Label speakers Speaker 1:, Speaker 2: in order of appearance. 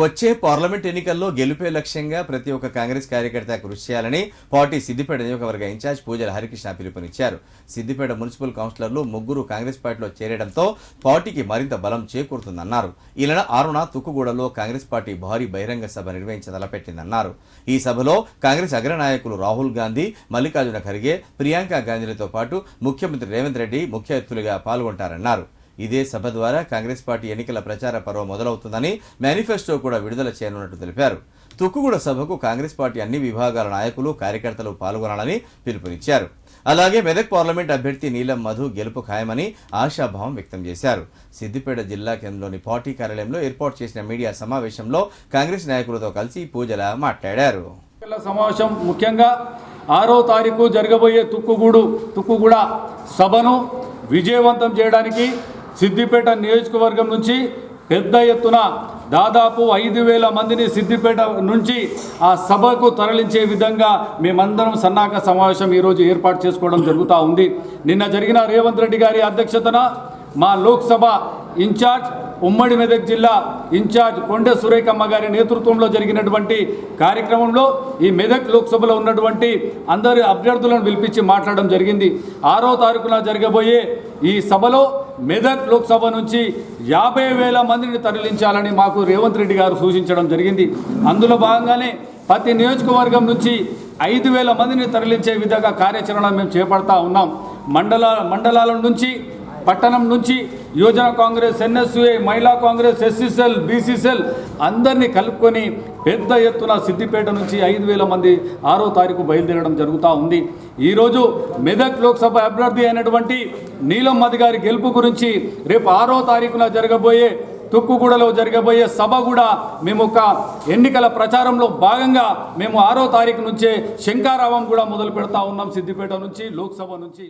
Speaker 1: వచ్చే పార్లమెంట్ ఎన్నికల్లో గెలుపే లక్ష్యంగా ప్రతి ఒక్క కాంగ్రెస్ కార్యకర్త కృషి చేయాలని పార్టీ సిద్దిపేట నియోజకవర్గ ఇన్ఛార్జ్ పూజల హరికృష్ణ పిలుపునిచ్చారు. సిద్దిపేట మున్సిపల్ కౌన్సిలర్లు ముగ్గురు కాంగ్రెస్ పార్టీలో చేరడంతో పార్టీకి మరింత బలం చేకూరుతుందన్నారు. ఈ నెల ఆరున తుక్కుగూడలో కాంగ్రెస్ పార్టీ భారీ బహిరంగ సభ నిర్వహించ తలపెట్టిందన్నారు ఈ సభలో కాంగ్రెస్ అగ్రనాయకులు రాహుల్ గాంధీ మల్లికార్జున ఖర్గే ప్రియాంక గాంధీలతో పాటు ముఖ్యమంత్రి రేవంత్ రెడ్డి ముఖ్య అతిథులుగా పాల్గొంటారన్నారు. ఇదే సభ ద్వారా కాంగ్రెస్ పార్టీ ఎన్నికల ప్రచార పర్వం మొదలవుతుందని మేనిఫెస్టో కూడా విడుదల చేయనున్నట్టు తెలిపారు. తుక్కుగూడ సభకు కాంగ్రెస్ పార్టీ అన్ని విభాగాల నాయకులు కార్యకర్తలు పాల్గొనాలని పిలుపునిచ్చారు. అలాగే మెదక్ పార్లమెంట్ అభ్యర్థి నీలం మధు గెలుపు ఖాయమని ఆశాభావం వ్యక్తం చేశారు. సిద్దిపేట జిల్లా కేంద్రంలోని పార్టీ కార్యాలయంలో ఏర్పాటు చేసిన మీడియా సమావేశంలో కాంగ్రెస్ నాయకులతో కలిసి పూజల మాట్లాడారు.
Speaker 2: సమావేశం ముఖ్యంగా ఆరో తారీఖు జరగబోయే తుక్కుగూడు తుక్కుగూడ సభను విజయవంతం చేయడానికి సిద్దిపేట నియోజకవర్గం నుంచి పెద్ద ఎత్తున దాదాపు ఐదు వేల మందిని సిద్దిపేట నుంచి ఆ సభకు తరలించే విధంగా మేమందరం సన్నాహక సమావేశం ఈరోజు ఏర్పాటు చేసుకోవడం జరుగుతూ ఉంది. నిన్న జరిగిన రేవంత్ రెడ్డి గారి అధ్యక్షతన మా లోక్సభ ఇన్ఛార్జ్ ఉమ్మడి మెదక్ జిల్లా ఇన్ఛార్జ్ కొండె సురేఖమ్మ గారి నేతృత్వంలో జరిగినటువంటి కార్యక్రమంలో ఈ మెదక్ లోక్సభలో ఉన్నటువంటి అందరి అభ్యర్థులను పిలిపించి మాట్లాడడం జరిగింది. ఆరో తారీఖున జరగబోయే ఈ సభలో మెదక్ లోక్సభ నుంచి యాభై వేల మందిని తరలించాలని మాకు రేవంత్ రెడ్డి గారు సూచించడం జరిగింది. అందులో భాగంగానే ప్రతి నియోజకవర్గం నుంచి ఐదు వేల మందిని తరలించే విధంగా కార్యాచరణ మేము చేపడతా ఉన్నాం. మండల మండలాల నుంచి పట్టణం నుంచి యువజన కాంగ్రెస్ ఎన్ఎస్యుఏ మహిళా కాంగ్రెస్ ఎస్సీసెల్ బీసీసెల్ అందరినీ కలుపుకొని పెద్ద ఎత్తున సిద్దిపేట నుంచి ఐదు వేల మంది ఆరో తారీఖు బయలుదేరడం జరుగుతూ ఉంది. ఈరోజు మెదక్ లోక్సభ అభ్యర్థి అయినటువంటి నీలమ్మది గారి గెలుపు గురించి రేపు ఆరో తారీఖున జరగబోయే తుక్కుగూడలో జరగబోయే సభ కూడా మేము ఒక ఎన్నికల ప్రచారంలో భాగంగా మేము ఆరో తారీఖు నుంచే శంకారావం కూడా మొదలు పెడతా ఉన్నాం సిద్దిపేట నుంచి లోక్సభ నుంచి.